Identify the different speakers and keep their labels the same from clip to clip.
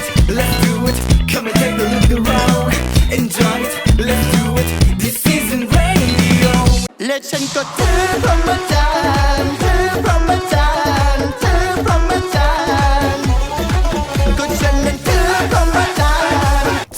Speaker 1: it, let's do it. Come and take a look around. Enjoy it, let's do it. This isn't radio. และฉันก็ถือ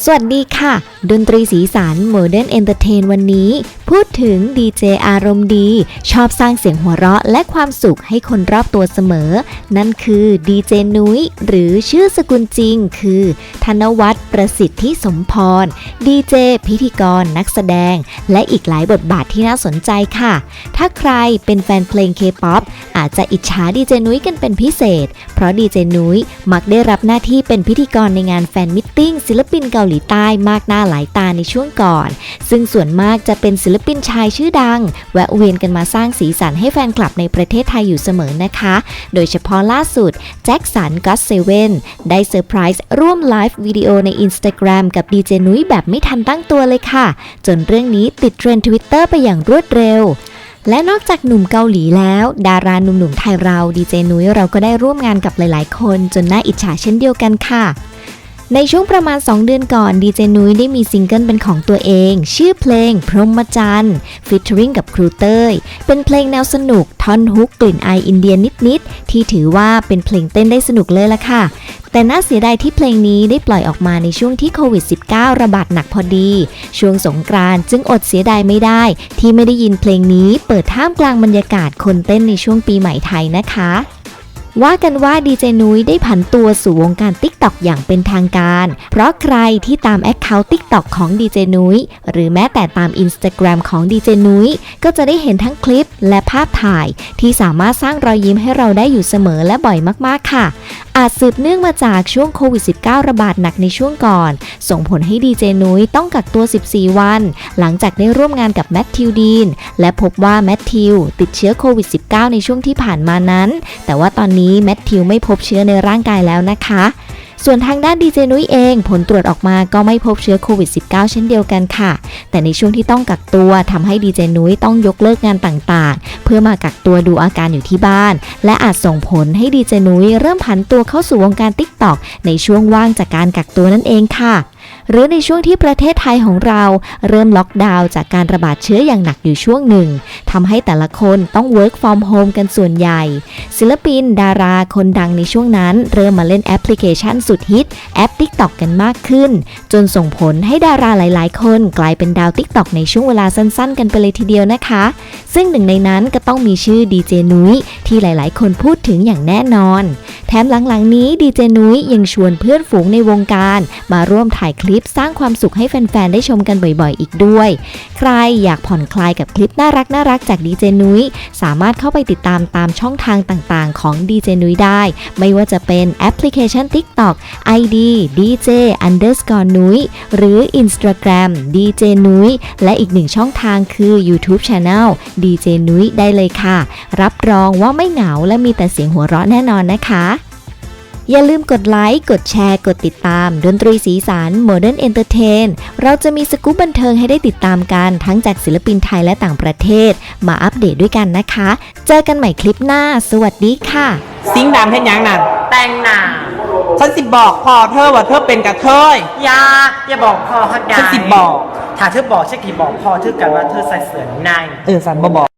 Speaker 2: สวัสดีค่ะ ดนตรีสีสัน Modern Entertain วันนี้ พูดถึงดีเจอารมณ์ดี ชอบสร้างเสียงหัวเราะและความสุขให้คนรอบตัวเสมอ นั่นคือดีเจนุ้ยหรือชื่อสกุลจริง คือ ธนวัฒน์ประสิทธิสมพร ดีเจพิธีกร นักแสดง และอีกหลายบทบาทที่น่าสนใจค่ะ ถ้าใครเป็นแฟนเพลง K-POP อาจจะอิจฉาดีเจนุ้ยกันเป็นพิเศษ เพราะดีเจนุ้ยมักได้รับหน้าที่เป็นพิธีกรในงานแฟนมิทติ้งศิลปินเกาหลีใต้มากหน้าหลายตาในช่วงก่อน ซึ่งส่วนมากจะเป็นศิลปินชายชื่อดัง แวะเวียนกันมาสร้างสีสันให้แฟนคลับในประเทศไทยอยู่เสมอนะคะ โดยเฉพาะล่าสุด แจ็คสันก็เซเว่นได้เซอร์ไพรส์ร่วมไลฟ์วิดีโอใน Instagram กับดีเจนุ้ยแบบไม่ทันตั้งตัวเลยค่ะ จนเรื่องนี้ติดเทรนด์ทวิตเตอร์ไปอย่างรวดเร็วและนอกจากหนุ่มเกาหลีแล้ว ดาราหนุ่มๆไทยเราดีเจนุ้ยเราก็ได้ร่วมงานกับหลายๆ คนจนน่าอิจฉาเช่นเดียวกันค่ะ ในช่วงประมาณ 2 เดือนก่อนดีเจนุ้ยได้มีซิงเกิลเป็นของตัวเอง ชื่อเพลง พรหมจันทร์ฟิชเชอริงกับครูเต้ย เป็นเพลงแนวสนุกท่อนฮุกกลิ่นอายอินเดียนิด ๆ ที่ถือว่าเป็นเพลงเต้นได้สนุกเลยละค่ะ แต่น่าเสียดายที่เพลงนี้ได้ปล่อยออกมาในช่วงที่โควิด -19 ระบาดหนักพอดี ช่วงสงกรานจึงอดเสียดายไม่ได้ ที่ไม่ได้ยินเพลงนี้เปิดท่ามกลางบรรยากาศคนเต้นในช่วงปีใหม่ไทยนะคะ ว่ากันว่าดีเจนุ้ยได้ผันตัวสู่วงการ TikTok อย่างเป็นทางการ เพราะใครที่ตามแอคเคาท์ TikTok ของดีเจนุ้ยหรือแม้แต่ตาม Instagram ของดีเจนุ้ยก็จะได้เห็นทั้งคลิปและภาพถ่าย ที่สามารถสร้างรอยยิ้มให้เราได้อยู่เสมอและบ่อยมากๆค่ะ อาจสืบเนื่องมาจากช่วงโควิด -19 ระบาดหนักในช่วงก่อน ส่งผลให้ดีเจนุ้ยต้องกักตัว 14 วัน หลังจากได้ร่วมงานกับแมทธิวดีนและพบว่าแมทธิวติดเชื้อโควิด -19 ในช่วงที่ผ่านมานั้น แต่ว่าตอนนี้แมทธิวไม่พบเชื้อในร่างกายแล้วนะคะ ส่วนทางด้านดีเจนุ้ยเองผลตรวจออกมาก็ไม่พบเชื้อโควิด -19 เช่นเดียวกันค่ะ แต่ในช่วงที่ต้องกักตัวทำให้ดีเจนุ้ยต้องยกเลิกงานต่างๆ เพื่อมากักตัวดูอาการอยู่ที่บ้าน และอาจส่งผลให้ดีเจนุ้ยเริ่มผันตัวเข้าสู่วงการ t ิ k t o k ในช่วงว่างจากการกักตัวนั่นเองค่ะ หรือในช่วงที่ประเทศไทยของเราเริ่มล็อกดาวน์จากการระบาดเชื้ออย่างหนักอยู่ช่วงหนึ่งทำให้แต่ละคนต้อง work from home กันส่วนใหญ่ ศิลปิน ดาราคนดังในช่วงนั้นเริ่มมาเล่นแอปพลิเคชันสุดฮิตแอป TikTok กันมากขึ้น จนส่งผลให้ดาราหลาย ๆ คนกลายเป็นดาว TikTok ในช่วงเวลาสั้น ๆ กันไปเลยทีเดียวนะคะ ซึ่งหนึ่งในนั้นก็ต้องมีชื่อดีเจนุ้ยที่หลาย ๆ คนพูดถึงอย่างแน่นอน แถมหลัง ๆ นี้ดีเจนุ้ยยังชวนเพื่อนฝูงในวงการ มาร่วมถ่ายคลิปสร้างความสุขให้แฟนๆ ได้ชมกันบ่อยๆ อีกด้วย ใครอยากผ่อนคลายกับคลิปน่ารักน่ารักจากดีเจนุ้ยสามารถเข้าไปติดตามตามช่องทางต่างๆ ของดีเจนุ้ยได้ ไม่ว่าจะเป็นแอปพลิเคชัน TikTok ID DJ underscore นุ้ยหรือ Instagram DJ นุ้ยและอีกหนึ่งช่องทางคือ YouTube Channel DJ นุ้ยได้เลยค่ะ รับรองว่าไม่เหงาและมีแต่เสียงหัวเราะแน่นอนนะคะ อย่าลืมกดไลค์ กดแชร์ กดติดตาม ดนตรีสีสัน Modern Entertain เราจะมีสกู๊ปบันเทิงให้ได้ติดตามกัน ทั้งจากศิลปินไทยและต่างประเทศ มาอัปเดตด้วยกันนะคะ เจอกันใหม่คลิปหน้า สวัสดีค่ะ
Speaker 3: ซิงค์ดำเพ็นยังนั่น
Speaker 4: แต่งหน้า
Speaker 3: ฉันสิบอกพอเธอว่าเธอเป็นกระเทย
Speaker 4: อย่าอย่าบอกพ่อฮักยาย
Speaker 3: ฉันสิบอก
Speaker 4: ถ้าเธอบอกฉันกี่บอกพ่อเธอกันว่าเธอใส่เสื้อใน
Speaker 3: เออสันบ่บอก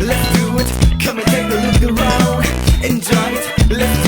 Speaker 1: let's do it. Come and take a look around. Enjoy it, let's.